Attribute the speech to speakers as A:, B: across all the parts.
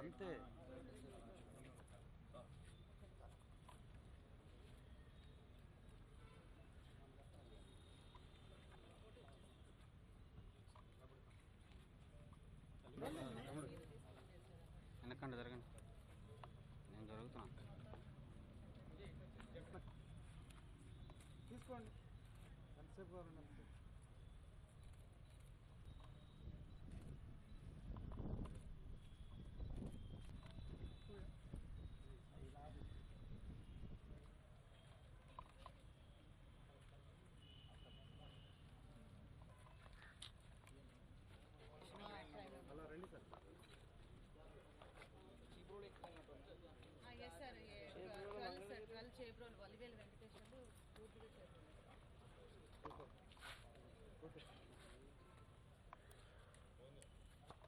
A: అంతే.
B: వెనకండి జరగండి. నేను జరుగుతున్నా.
A: తీసుకోండి. ఎంతసేపు కావాలండి అంతసేపు అలా రండి sir
C: yes sir twelve sir twelve Chebrol Valivelu Venkateswarlu పూర్తిగా Chebrol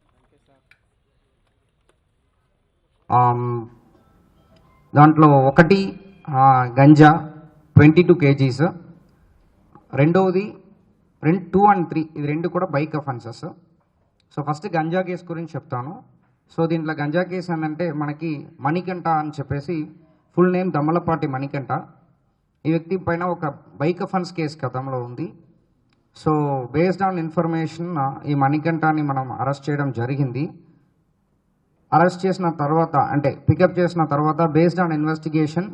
A: thank you sir
D: um, దాంట్లో ఒకటి గంజా ట్వంటీ టూ కేజీస్. రెండవది రెండు టూ అండ్ త్రీ ఇది రెండు కూడా bike offences so first ganja case గురించి చెప్తాను. సో దీంట్లో గంజా కేసు ఏంటంటే మనకి మణికంఠ అని చెప్పేసి ఫుల్ నేమ్ దమ్మలపాటి మణికంఠ. ఈ వ్యక్తి పైన ఒక బైక్ అఫెన్స్ కేసు గతంలో ఉంది. సో బేస్డ్ ఆన్ ఇన్ఫర్మేషన్ ఈ మణికంఠని మనం అరెస్ట్ చేయడం జరిగింది. అరెస్ట్ చేసిన తర్వాత అంటే పికప్ చేసిన తర్వాత బేస్డ్ ఆన్ ఇన్వెస్టిగేషన్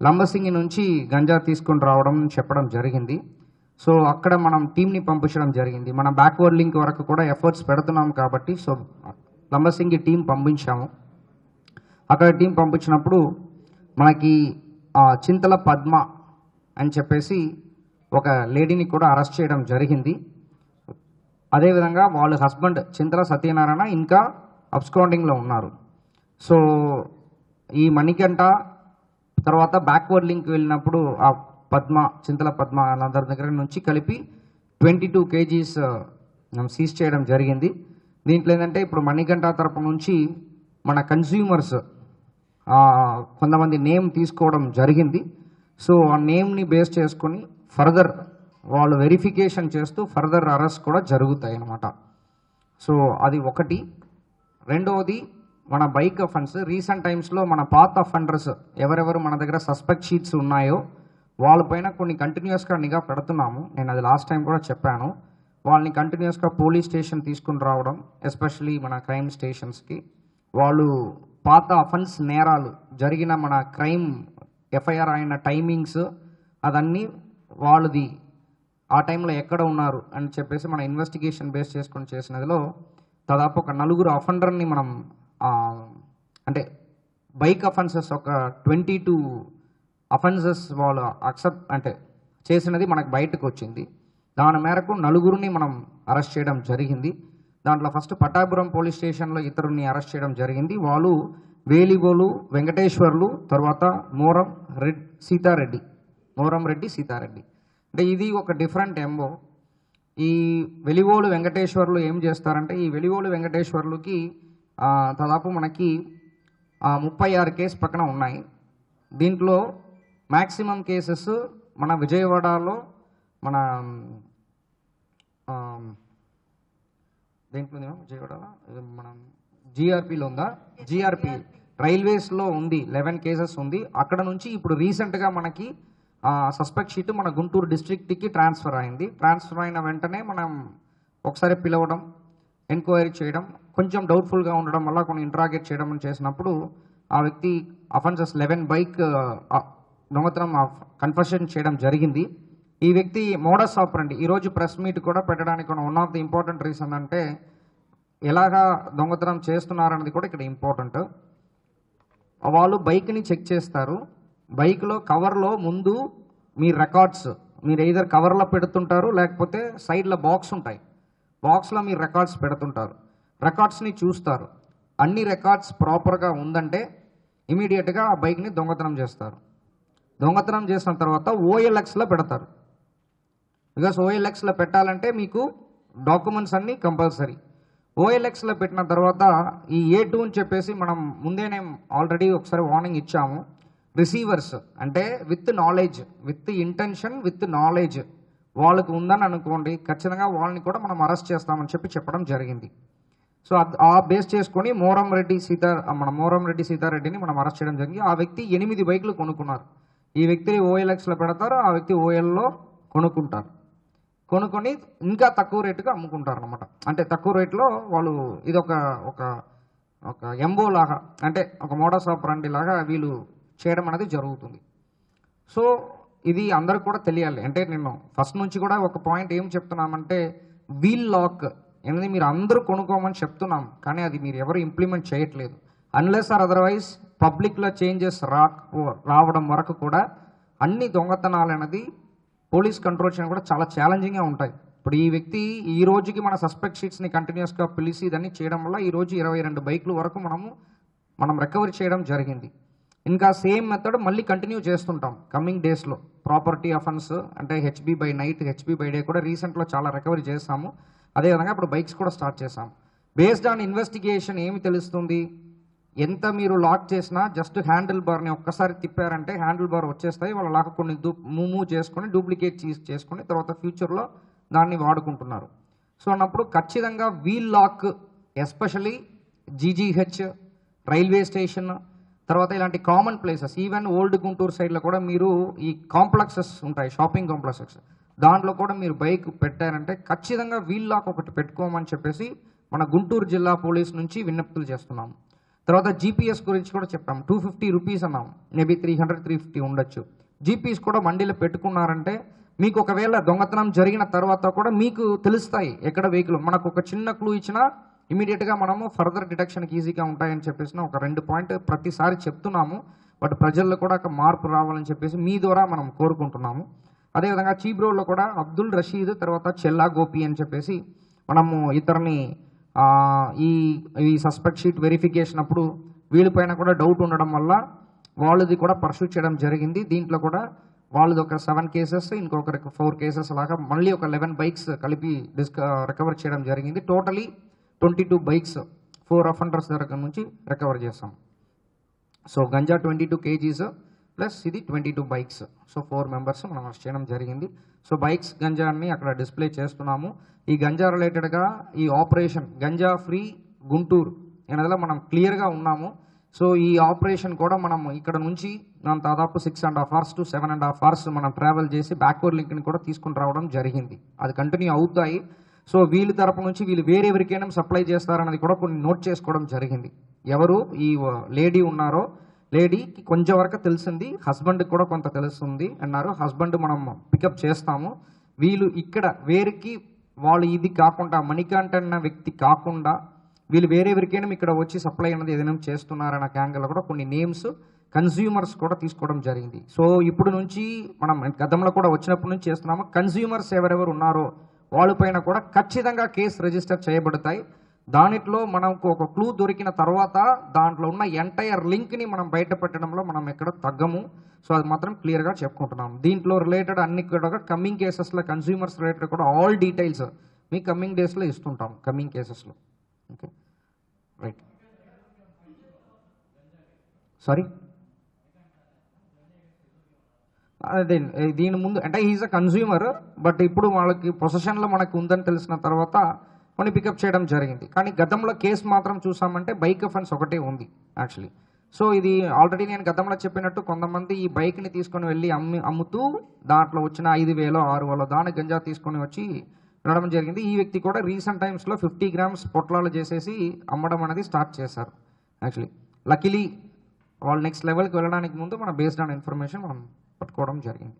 D: లంబసింగి నుంచి గంజా తీసుకొని రావడం చెప్పడం జరిగింది. సో అక్కడ మనం టీంని పంపించడం జరిగింది. మనం బ్యాక్వర్డ్ లింక్ వరకు కూడా ఎఫర్ట్స్ పెడుతున్నాం కాబట్టి సో లంబసింగి టీం పంపించాము. అక్కడ టీం పంపించినప్పుడు మనకి ఆ, చింతల పద్మ అని చెప్పేసి ఒక లేడీని కూడా అరెస్ట్ చేయడం జరిగింది. అదేవిధంగా వాళ్ళ హస్బెండ్ చింతల సత్యనారాయణ ఇంకా అబ్స్కౌండింగ్లో ఉన్నారు. సో ఈ మణికంఠ తర్వాత బ్యాక్వర్డ్ లింక్ వెళ్ళినప్పుడు ఆ పద్మ చింతల పద్మ అందరి దగ్గర నుంచి కలిపి ట్వంటీ టూ కేజీస్ సీజ్ చేయడం జరిగింది. దీంట్లో ఏంటంటే ఇప్పుడు మణికంఠ తరపు నుంచి మన కన్స్యూమర్స్ కొంతమంది నేమ్ తీసుకోవడం జరిగింది. సో ఆ నేమ్ని బేస్ చేసుకొని ఫర్దర్ వాళ్ళు వెరిఫికేషన్ చేస్తూ ఫర్దర్ అరెస్ట్ కూడా జరుగుతాయి అన్నమాట సో అది ఒకటి. రెండవది మన బైక్ అఫెన్స్ రీసెంట్ టైమ్స్లో మన పాత అఫెండర్స్ ఎవరెవరు మన దగ్గర సస్పెక్ట్ షీట్స్ ఉన్నాయో వాళ్ళపైన కొన్ని కంటిన్యూస్గా నిఘా పెడుతున్నాము. నేను అది లాస్ట్ టైం కూడా చెప్పాను. వాళ్ళని కంటిన్యూస్గా పోలీస్ స్టేషన్ తీసుకుని రావడం ఎస్పెషలీ మన క్రైమ్ స్టేషన్స్కి వాళ్ళు పాత అఫెన్స్ నేరాలు జరిగిన మన క్రైమ్ ఎఫ్ఐఆర్ అయిన టైమింగ్స్ అదన్నీ వాళ్ళది ఆ టైంలో ఎక్కడ ఉన్నారు అని చెప్పేసి మన ఇన్వెస్టిగేషన్ బేస్ చేసుకొని చేసినదిలో దాదాపు ఒక నలుగురు అఫెండర్ని మనం అంటే బైక్ అఫెన్సెస్ ఒక ట్వంటీ టూ అఫెన్సెస్ వాళ్ళు అక్సెప్ట్ అంటే చేసినది మనకు బయటకు వచ్చింది. దాని మేరకు నలుగురిని మనం అరెస్ట్ చేయడం జరిగింది. దాంట్లో ఫస్ట్ పట్టాపురం పోలీస్ స్టేషన్లో ఇతరుని అరెస్ట్ చేయడం జరిగింది. వాళ్ళు వేలిగోలు వెంకటేశ్వర్లు తర్వాత మోరం రెడ్ సీతారెడ్డి మోరం రెడ్డి సీతారెడ్డి. అంటే ఇది ఒక డిఫరెంట్ ఎంబో ఈ వెలివోలు వెంకటేశ్వర్లు ఏం చేస్తారంటే ఈ వెలివోలు వెంకటేశ్వర్లుకి దాదాపు మనకి ముప్పై ఆరు కేసు పక్కన ఉన్నాయి. దీంట్లో మ్యాక్సిమం కేసెస్ మన విజయవాడలో మన దేంట్లో విజయవాడలో? మనం జిఆర్పిలో ఉందా? జిఆర్పి. రైల్వేస్లో ఉంది లెవెన్ కేసెస్ ఉంది. అక్కడ నుంచి ఇప్పుడు రీసెంట్గా మనకి సస్పెక్ట్ షీట్ మన గుంటూరు డిస్ట్రిక్ట్కి ట్రాన్స్ఫర్ అయింది. ట్రాన్స్ఫర్ అయిన వెంటనే మనం ఒకసారి పిలవడం ఎంక్వైరీ చేయడం కొంచెం డౌట్ఫుల్గా ఉండడం వల్ల కొన్ని ఇంట్రాగేట్ చేయడం చేసినప్పుడు ఆ వ్యక్తి అఫెన్సెస్ లెవెన్ బైక్ దొంగతనం కన్ఫర్షన్ చేయడం జరిగింది. ఈ వ్యక్తి మోడస్ ఆపరండి ఈరోజు ప్రెస్ మీట్ కూడా పెట్టడానికి one of the important reason అంటే ఎలాగా దొంగతనం చేస్తున్నారన్నది కూడా ఇక్కడ ఇంపార్టెంట్ వాళ్ళు బైక్ని చెక్ చేస్తారు. బైక్లో కవర్లో ముందు మీ రికార్డ్స్ మీరు ఏదర్ కవర్లో పెడుతుంటారు లేకపోతే సైడ్లో బాక్స్ ఉంటాయి. బాక్స్లో మీరు రికార్డ్స్ పెడుతుంటారు. రికార్డ్స్ని చూస్తారు. అన్ని రికార్డ్స్ ప్రాపర్గా ఉందంటే ఇమీడియట్గా ఆ బైక్ని దొంగతనం చేస్తారు. దొంగతనం చేసిన తర్వాత ఓఎల్ఎక్స్లో పెడతారు. బికాస్ ఓఎల్ఎక్స్లో పెట్టాలంటే మీకు డాక్యుమెంట్స్ అన్నీ కంపల్సరీ. ఓఎల్ఎక్స్లో పెట్టిన తర్వాత ఈ ఏ టూ అని చెప్పేసి మనం ముందేనే ఆల్రెడీ ఒకసారి వార్నింగ్ ఇచ్చాము. రిసీవర్స్ అంటే with knowledge with intention with knowledge. వాళ్ళకు ఉందని అనుకోండి ఖచ్చితంగా వాళ్ళని కూడా మనం అరెస్ట్ చేస్తామని చెప్పి చెప్పడం జరిగింది. సో ఆ బేస్ చేసుకొని మోరం రెడ్డి సీతా మన మోరం రెడ్డి సీతారెడ్డిని మనం అరెస్ట్ చేయడం జరిగింది. ఆ వ్యక్తి ఎనిమిది బైకులు కొనుక్కున్నారు. ఈ వ్యక్తిని ఓఎల్ఎక్స్లో పెడతారు ఆ వ్యక్తి ఓఎల్లో కొనుక్కుంటారు. కొనుక్కొని ఇంకా తక్కువ రేటుగా అమ్ముకుంటారు అనమాట అంటే తక్కువ రేట్లో వాళ్ళు ఇది ఒక ఒక ఒక ఎంబో లాగా అంటే ఒక మోడస్ ఆఫ్ రండి లాగా వీళ్ళు చేయడం అనేది జరుగుతుంది. సో ఇది అందరికి కూడా తెలియాలి. అంటే నేను ఫస్ట్ నుంచి కూడా ఒక పాయింట్ ఏం చెప్తున్నామంటే వీల్ లాక్ అనేది మీరు అందరూ కొనుక్కోమని చెప్తున్నాం కానీ అది మీరు ఎవరు ఇంప్లిమెంట్ చేయట్లేదు. అన్లెస్ ఆర్ అదర్వైజ్ పబ్లిక్లో చేంజెస్ రా రావడం వరకు కూడా అన్ని దొంగతనాలు అనేది పోలీస్ కంట్రోల్ చేయడం కూడా చాలా ఛాలెంజింగ్గా ఉంటాయి. ఇప్పుడు ఈ వ్యక్తి ఈ రోజుకి మన సస్పెక్ట్ షీట్స్ని కంటిన్యూస్గా పిలిచి ఇదన్నీ చేయడం వల్ల ఈరోజు ఇరవై రెండు బైకులు వరకు మనము మనం రికవరీ చేయడం జరిగింది. ఇంకా సేమ్ మెథడ్ మళ్ళీ కంటిన్యూ చేస్తుంటాం. కమింగ్ డేస్లో ప్రాపర్టీ అఫెన్స్ అంటే HB by night HB by day కూడా రీసెంట్లో చాలా రికవరీ చేసాము అదేవిధంగా ఇప్పుడు బైక్స్ కూడా స్టార్ట్ చేసాము బేస్డ్ ఆన్ ఇన్వెస్టిగేషన్ ఏమి తెలుస్తుంది? ఎంత మీరు లాక్ చేసినా జస్ట్ హ్యాండిల్ బార్ని ఒక్కసారి తిప్పారంటే హ్యాండిల్ బార్ వచ్చేస్తాయి. వాళ్ళు లాక్ కొన్ని మూవ్ చేసుకొని డూప్లికేట్ చేసుకొని తర్వాత ఫ్యూచర్లో దాన్ని వాడుకుంటున్నారు. సో అన్నప్పుడు ఖచ్చితంగా wheel lock especially GGH railway station తర్వాత ఇలాంటి common places even old Guntur సైడ్లో కూడా మీరు ఈ కాంప్లెక్సెస్ ఉంటాయి షాపింగ్ కాంప్లెక్సెస్ దాంట్లో కూడా మీరు బైక్ పెట్టారంటే ఖచ్చితంగా వీల్ లాక్ ఒకటి పెట్టుకోమని చెప్పేసి మన గుంటూరు జిల్లా పోలీస్ నుంచి విజ్ఞప్తులు చేస్తున్నాం. తర్వాత జీపీఎస్ గురించి కూడా చెప్పాము టూ ఫిఫ్టీ రూపీస్ అన్నాం. Maybe three hundred three fifty ఉండొచ్చు. జీపీఎస్ కూడా మండీలో పెట్టుకున్నారంటే మీకు ఒకవేళ దొంగతనం జరిగిన తర్వాత కూడా మీకు తెలుస్తాయి ఎక్కడ వెహికల్ మనకు ఒక చిన్న క్లూ ఇచ్చినా ఇమీడియట్గా మనము ఫర్దర్ డిటెక్షన్కి ఈజీగా ఉంటాయని చెప్పేసి ఒక రెండు పాయింట్ ప్రతిసారి చెప్తున్నాము. బట్ ప్రజల్లో కూడా ఒక మార్పు రావాలని చెప్పేసి మీ ద్వారా మనం కోరుకుంటున్నాము. అదేవిధంగా చీప్ రోడ్లో కూడా అబ్దుల్ రషీద్ తర్వాత చెల్లా గోపి అని చెప్పేసి మనము ఇతరుని ఈ ఈ సస్పెక్ట్ షీట్ వెరిఫికేషన్ అప్పుడు వీళ్ళపైన కూడా డౌట్ ఉండడం వల్ల వాళ్ళది కూడా పర్సూ చేయడం జరిగింది. దీంట్లో కూడా వాళ్ళది ఒక సెవెన్ కేసెస్ ఇంకొకరికి ఫోర్ కేసెస్ లాగా మళ్ళీ ఒక లెవెన్ బైక్స్ కలిపి డిస్క రికవర్ చేయడం జరిగింది. Totally twenty two bikes four offenders దగ్గర నుంచి రికవర్ చేస్తాం. So ganja twenty two KGs plus ఇది twenty two bikes. So four members మనం అరెస్ట్ చేయడం జరిగింది. సో బైక్స్ గంజాని అక్కడ డిస్ప్లే చేస్తున్నాము. ఈ గంజా రిలేటెడ్గా ఈ ఆపరేషన్ గంజా ఫ్రీ గుంటూరు అనేదిలో మనం క్లియర్గా ఉన్నాము. సో ఈ ఆపరేషన్ కూడా మనం ఇక్కడ నుంచి మనం దాదాపు six and half hours to seven and half hours మనం ట్రావెల్ చేసి బ్యాక్వర్డ్ లింక్ని కూడా తీసుకుని రావడం జరిగింది. అది కంటిన్యూ అవుతాయి. సో వీళ్ళ తరపు నుంచి వీళ్ళు వేరే ఎవరికైనా సప్లై చేస్తారన్నది కూడా కొన్ని నోట్ చేసుకోవడం జరిగింది. ఎవరు ఈ లేడీ ఉన్నారో లేడీకి కొంచెం వరకు తెలిసింది హస్బెండ్కి కూడా కొంత తెలుస్తుంది అన్నారు. హస్బెండ్ మనం పికప్ చేస్తాము. వీళ్ళు ఇక్కడ వేరికి వాళ్ళు ఇది కాకుండా మణికంఠ అన్న వ్యక్తి కాకుండా వీళ్ళు వేరే ఎవరికైనా ఇక్కడ వచ్చి సప్లై అన్నది ఏదైనా చేస్తున్నారన్న యాంగిల్లో కూడా కొన్ని నేమ్స్ కన్స్యూమర్స్ కూడా తీసుకోవడం జరిగింది. సో ఇప్పుడు నుంచి మనం గతంలో కూడా వచ్చినప్పటి నుంచి చేస్తున్నాము. కన్స్యూమర్స్ ఎవరెవరు ఉన్నారో వాళ్ళపైన కూడా ఖచ్చితంగా కేసు రిజిస్టర్ చేయబడతాయి. దానిట్లో మనకు ఒక క్లూ దొరికిన తర్వాత దాంట్లో ఉన్న ఎంటైర్ లింక్ని మనం బయట పెట్టడంలో మనం ఎక్కడ తగ్గము. సో అది మాత్రం క్లియర్గా చెప్పుకుంటున్నాం. దీంట్లో రిలేటెడ్ అన్ని కూడా కమింగ్ కేసెస్లో కన్స్యూమర్స్ రిలేటెడ్ కూడా ఆల్ డీటెయిల్స్ మీ కమింగ్ డేస్లో ఇస్తుంటాం కమింగ్ కేసెస్లో. ఓకే. రైట్. సారీ? అదే దీని ముందు అంటే ఈజ్ అ కన్జ్యూమర్ బట్ ఇప్పుడు వాళ్ళకి ప్రొసెషన్లో మనకు ఉందని తెలిసిన తర్వాత కొన్ని పికప్ చేయడం జరిగింది. కానీ గతంలో కేసు మాత్రం చూసామంటే బైక్ అఫెన్స్ ఒకటే ఉంది యాక్చువల్లీ సో ఇది ఆల్రెడీ నేను గతంలో చెప్పినట్టు కొంతమంది ఈ బైక్ని తీసుకొని వెళ్ళి అమ్మి అమ్ముతూ దాంట్లో వచ్చిన ఐదు వేలో ఆరు వేలో దాని గంజా తీసుకొని వచ్చి వెళ్ళడం జరిగింది. ఈ వ్యక్తి కూడా రీసెంట్ టైమ్స్లో ఫిఫ్టీ గ్రామ్స్ పొట్లాలు చేసేసి అమ్మడం అనేది స్టార్ట్ చేశారు యాక్చువల్లీ లకిలీ వాళ్ళు నెక్స్ట్ లెవెల్కి వెళ్ళడానికి ముందు మన బేస్డ్ ఆన్ ఇన్ఫర్మేషన్ మనం పట్టుకోవడం జరిగింది.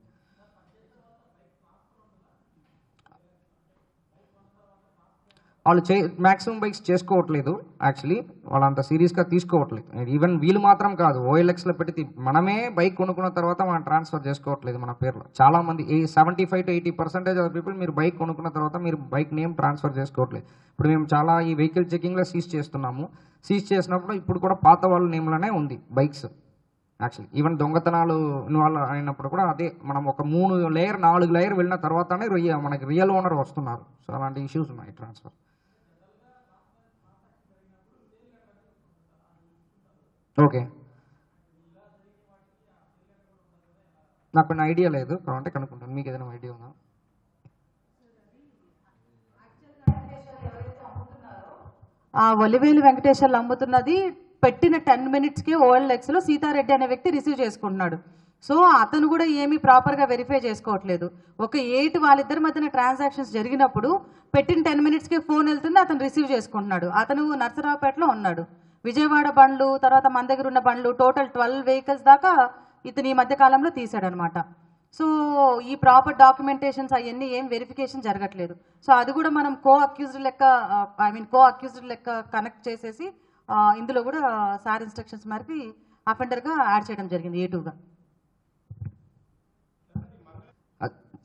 D: వాళ్ళు చే మ్యాక్సిమం బైక్స్ చేసుకోవట్లేదు యాక్చువల్లీ వాళ్ళు అంత సీరియస్గా తీసుకోవట్లేదు. ఈవెన్ వీళ్ళు మాత్రం కాదు. ఓఎల్ఎక్స్లో పెట్టి మనమే బైక్ కొనుక్కున్న తర్వాత మనం ట్రాన్స్ఫర్ చేసుకోవట్లేదు మన పేర్లో. చాలా మంది ఈ seventy five to eighty percentage of people మీరు బైక్ కొనుక్కున్న తర్వాత మీరు బైక్ నేమ్ ట్రాన్స్ఫర్ చేసుకోవట్లేదు. ఇప్పుడు మేము చాలా ఈ వెహికల్ చెకింగ్లో సీజ్ చేస్తున్నాము. సీజ్ చేసినప్పుడు ఇప్పుడు కూడా పాత వాళ్ళ నేమ్లోనే ఉంది బైక్స్ యాక్చువల్లీ ఈవెన్ దొంగతనాలు ఇన్వాల్వ్ అయినప్పుడు కూడా అదే మనం ఒక మూడు లేయర్ నాలుగు లేయర్ వెళ్ళిన తర్వాతనే రియ- మనకి రియల్ ఓనర్ వస్తున్నారు. సో అలాంటి ఇష్యూస్ ఉన్నాయి ట్రాన్స్ఫర్ ఓకే నాకు కొన్ని ఐడియా లేదు. కావాలంటే కనుక్కుంటాను. మీకు ఏదైనా ఐడియా ఉందా?
C: ఒలివేలు వెంకటేశ్వర్లు అమ్ముతున్నది పెట్టిన టెన్ మినిట్స్కే ఓఎల్ఎక్స్లో సీతారెడ్డి అనే వ్యక్తి రిసీవ్ చేసుకుంటున్నాడు. సో అతను కూడా ఏమీ ప్రాపర్గా వెరిఫై చేసుకోవట్లేదు. ఒక ఎయిట్ వాళ్ళిద్దరి మధ్యన ట్రాన్సాక్షన్స్ జరిగినప్పుడు పెట్టిన టెన్ మినిట్స్కే ఫోన్ వెళ్తుంది అతను రిసీవ్ చేసుకుంటున్నాడు. అతను నర్సరావుపేటలో ఉన్నాడు. విజయవాడ బండ్లు తర్వాత మన దగ్గర ఉన్న బండ్లు టోటల్ ట్వెల్వ్ వెహికల్స్ దాకా ఇతను ఈ మధ్య కాలంలో తీసాడనమాట సో ఈ ప్రాపర్ డాక్యుమెంటేషన్స్ అవన్నీ ఏం వెరిఫికేషన్ జరగట్లేదు. సో అది కూడా మనం కో అక్యూజ్డ్ లెక్క ఐ మీన్ కో అక్యూజ్డ్ లెక్క కనెక్ట్ చేసేసి ఇందులో కూడా సార్ ఇన్స్ట్రక్షన్స్ మేరకు అఫెండర్గా యాడ్ చేయడం జరిగింది ఏ టూగా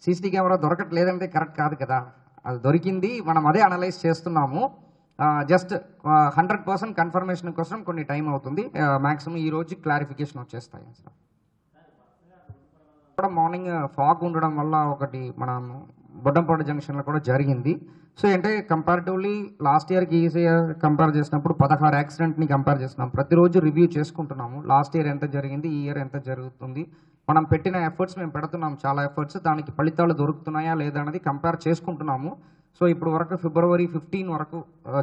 D: సీసీ కెమెరా దొరకట్లేదంటే కరెక్ట్ కాదు కదా. అది దొరికింది మనం అదే అనలైజ్ చేస్తున్నాము. జస్ట్ హండ్రెడ్ పర్సెంట్ కన్ఫర్మేషన్ కోసం కొన్ని టైం అవుతుంది. మ్యాక్సిమం ఈ రోజు క్లారిఫికేషన్ వచ్చేస్తాయి సార్. కూడా మార్నింగ్ ఫాగ్ ఉండడం వల్ల ఒకటి మనం బొడ్డంపాడు జంక్షన్లో కూడా జరిగింది. సో అంటే కంపారిటివ్లీ లాస్ట్ ఇయర్కి ఈ ఇయర్ కంపేర్ చేసినప్పుడు పదహారు యాక్సిడెంట్ని కంపేర్ చేస్తున్నాం. ప్రతిరోజు రివ్యూ చేసుకుంటున్నాము. లాస్ట్ ఇయర్ ఎంత జరిగింది? ఈ ఇయర్ ఎంత జరుగుతుంది? మనం పెట్టిన ఎఫర్ట్స్ మేము పెడుతున్నాం. చాలా ఎఫర్ట్స్ దానికి ఫలితాలు దొరుకుతున్నాయా లేదా అనేది కంపేర్ చేసుకుంటున్నాము. సో ఇప్పుడు వరకు ఫిబ్రవరి ఫిఫ్టీన్ వరకు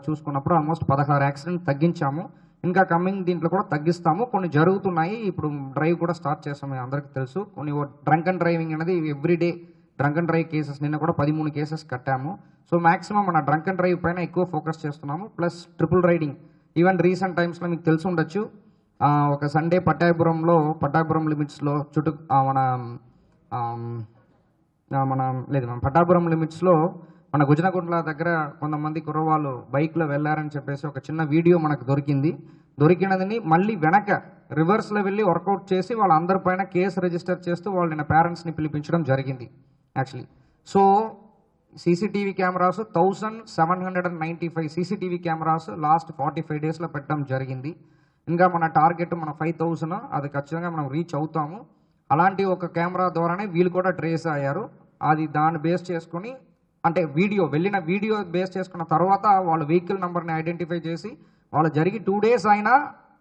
D: చూసుకున్నప్పుడు ఆల్మోస్ట్ పదహారు యాక్సిడెంట్ తగ్గించాము. ఇంకా కమింగ్ దీంట్లో కూడా తగ్గిస్తాము. కొన్ని జరుగుతున్నాయి. ఇప్పుడు డ్రైవ్ కూడా స్టార్ట్ చేస్తాము అందరికీ తెలుసు. కొన్ని డ్రంక్ అండ్ డ్రైవింగ్ అనేది everyday drunk and drive cases నిన్న కూడా పదిమూడు కేసెస్ కట్టాము. సో మాక్సిమం మన డ్రంక్ అండ్ డ్రైవ్ పైన ఎక్కువ ఫోకస్ చేస్తున్నాము. Plus triple riding even recent టైమ్స్లో మీకు తెలిసి ఉండొచ్చు. ఒక సండే పట్టాయపురంలో పట్టాపురం లిమిట్స్లో చుట్టూ మన మన లేదు మన పట్టాపురం లిమిట్స్లో మన గుజనగుండ్ల దగ్గర కొంతమంది కుర్రవాళ్ళు బైక్లో వెళ్ళారని చెప్పేసి ఒక చిన్న వీడియో మనకు దొరికింది. దొరికినదని మళ్ళీ వెనక రివర్స్లో వెళ్ళి వర్కౌట్ చేసి వాళ్ళందరిపైన కేసు రిజిస్టర్ చేస్తూ వాళ్ళ పేరెంట్స్ని పిలిపించడం జరిగింది. Actually so CCTV cameras thousand seven hundred and ninety five CCTV cameras last forty five డేస్లో పెట్టడం జరిగింది. ఇంకా మన టార్గెట్ మన ఫైవ్ థౌసండ్ అది ఖచ్చితంగా మనం రీచ్ అవుతాము. అలాంటి ఒక కెమెరా ద్వారానే వీళ్ళు కూడా ట్రేస్ అయ్యారు. అది దాన్ని బేస్ చేసుకొని అంటే వీడియో వెళ్ళిన వీడియో బేస్ చేసుకున్న తర్వాత వాళ్ళ వెహికల్ నెంబర్ని ఐడెంటిఫై చేసి వాళ్ళు జరిగి టూ డేస్ అయినా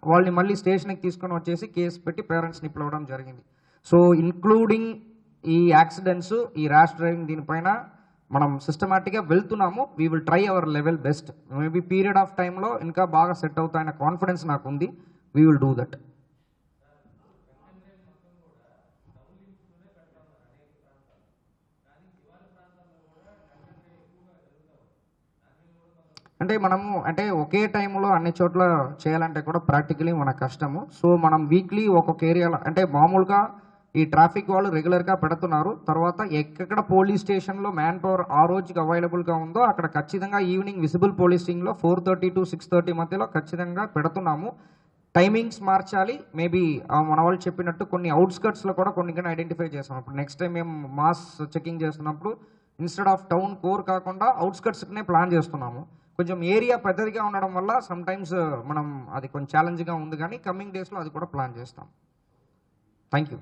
D: వాళ్ళని మళ్ళీ స్టేషన్కి తీసుకొని వచ్చేసి కేసు పెట్టి పేరెంట్స్ని పిలవడం జరిగింది. సో ఇన్క్లూడింగ్ ఈ యాక్సిడెంట్స్ ఈ ర్యాష్ డ్రైవింగ్ దీనిపైన మనం సిస్టమేటిక్గా వెళ్తున్నాము. We will try our level best maybe period of టైంలో ఇంకా బాగా సెట్ అవుతాయన్న కాన్ఫిడెన్స్ నాకు ఉంది వీ విల్ డూ దట్ అంటే మనము అంటే ఒకే టైంలో అన్ని చోట్ల చేయాలంటే కూడా ప్రాక్టికలీ మన కష్టము. సో మనం వీక్లీ ఒక్కొక్క ఏరియాలో అంటే మామూలుగా ఈ ట్రాఫిక్ వాళ్ళు రెగ్యులర్గా పెడుతున్నారు. తర్వాత ఎక్కడ పోలీస్ స్టేషన్లో మ్యాన్ పవర్ ఆ రోజుకి అవైలబుల్గా ఉందో అక్కడ ఖచ్చితంగా evening visible పోలీసింగ్లో four thirty to six thirty మధ్యలో ఖచ్చితంగా పెడుతున్నాము. టైమింగ్స్ మార్చాలి. మేబీ మన వాళ్ళు చెప్పినట్టు కొన్ని అవుట్స్కట్స్లో కూడా కొన్ని కొన్ని ఐడెంటిఫై చేస్తాం. ఇప్పుడు నెక్స్ట్ టైం మేము మాస్ చెకింగ్ చేస్తున్నప్పుడు ఇన్స్టెడ్ ఆఫ్ టౌన్ కోర్ కాకుండా అవుట్స్కట్స్నే ప్లాన్ చేస్తున్నాము. కొంచెం ఏరియా పెద్దదిగా ఉండడం వల్ల సమ్ టైమ్స్ మనం అది కొంచెం ఛాలెంజ్గా ఉంది కానీ కమింగ్ డేస్లో అది కూడా ప్లాన్ చేస్తాం. Thank you